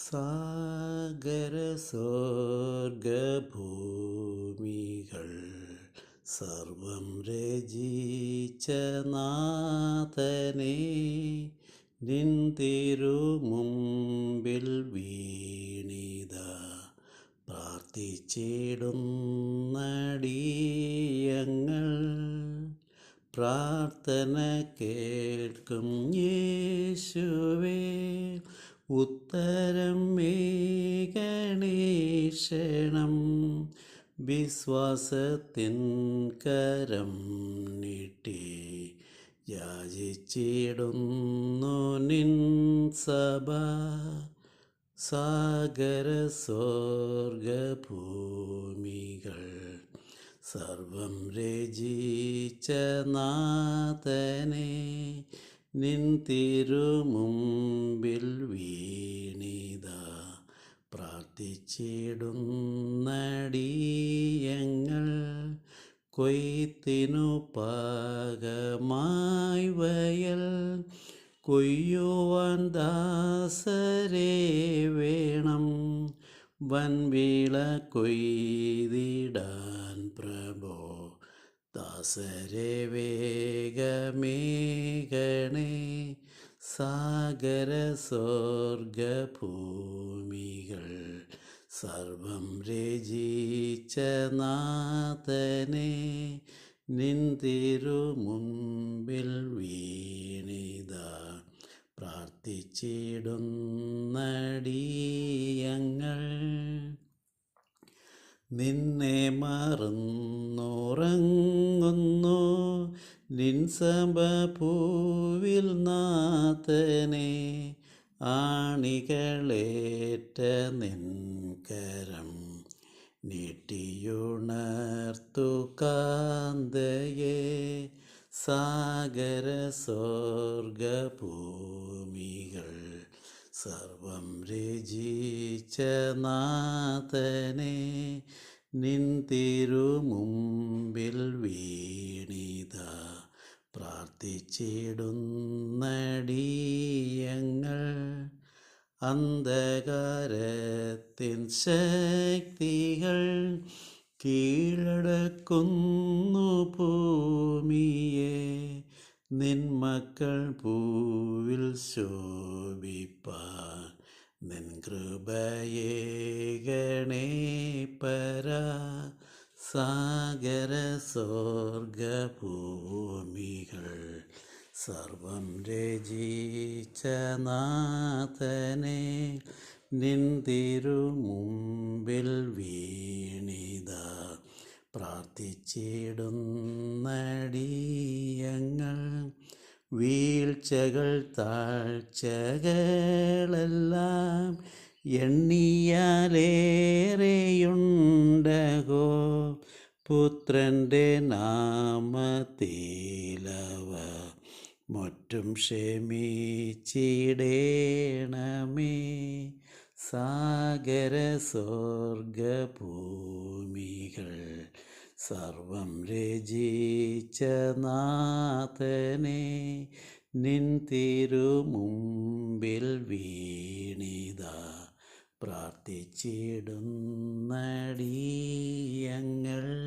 സാഗര സ്വർഗഭൂമികൾ സർവം രചിച്ച നാഥനെ നിന്തിരു മുമ്പിൽ വീണിത പ്രാർത്ഥിച്ചിടുന്നടിയങ്ങൾ പ്രാർത്ഥന കേൾക്കും യേശുവേ. ഉത്തരം മേഘണേഷണം വിശ്വാസത്തിൻ കരം നീട്ടി. യാചിച്ചിടുന്നു നിൻ സഭ സാഗര സ്വർഗഭൂമികൾ. സർവം രചിച്ച നാഥനെ നിൻ തിരുമുമ്പിൽ വീണിത. പ്രാർത്ഥിച്ചിടുന്നടിയങ്ങൾ കൊയ്ത്തിനു പാകമായി വയൽ. കൊയ്യുവാൻ ദാസരെ വേണം വൻവിള കൊയ്തിടാൻ പ്രഭോ ദാസരെ വേഗമേകണേ സാഗര സ്വർഗഭൂമികൾ സർവം രചിച്ച നാഥനെ നിന്തിരു മുമ്പിൽ വീണിത. പ്രാർത്ഥിച്ചിടുന്നടിയങ്ങൾ നിന്നെ മറന്നുറങ്ങുന്നു. നിൻ സഭ പൂവിൽ നാഥനെ ആണികളേറ്റ നിൻകരം നീട്ടിയുണർത്തു കാന്തയെ സാഗര സ്വർഗഭൂമികൾ സർവം രചിച്ച നാഥനെ നിൻ തിരുമുമ്പിൽ വീണിത. പ്രാർത്ഥിച്ചിടുന്നടിയങ്ങൾ അന്ധകാരത്തിൻ ശക്തികൾ കീഴടക്കുന്നു ഭൂമിയെ. നിൻ മക്കൾ പൂവിൽ ശോഭിപ്പാൻ നിൻ കൃപയെ ഗണേ പര. സാഗര സ്വർഗഭൂമികൾ സർവം രചിച്ച നാഥനെ നിൻ തിരുമുമ്പിൽ വീണിത. പ്രാർത്ഥിച്ചിടുന്നടിയങ്ങൾ വീഴ്ചകൾ താഴ്ചകളെല്ലാം എണ്ണിയാലേറെയുണ്ടകോ? പുത്രന്റെ നാമത്തിലവ മറ്റും ക്ഷമിച്ചിടേണമേ. സാഗര സ്വർഗഭൂമികൾ സർവം രചിച്ച നാഥനെ നിൻ തിരുമുമ്പിൽ വീണിത. പ്രാർത്ഥിച്ചിടുന്നടിയങ്ങൾ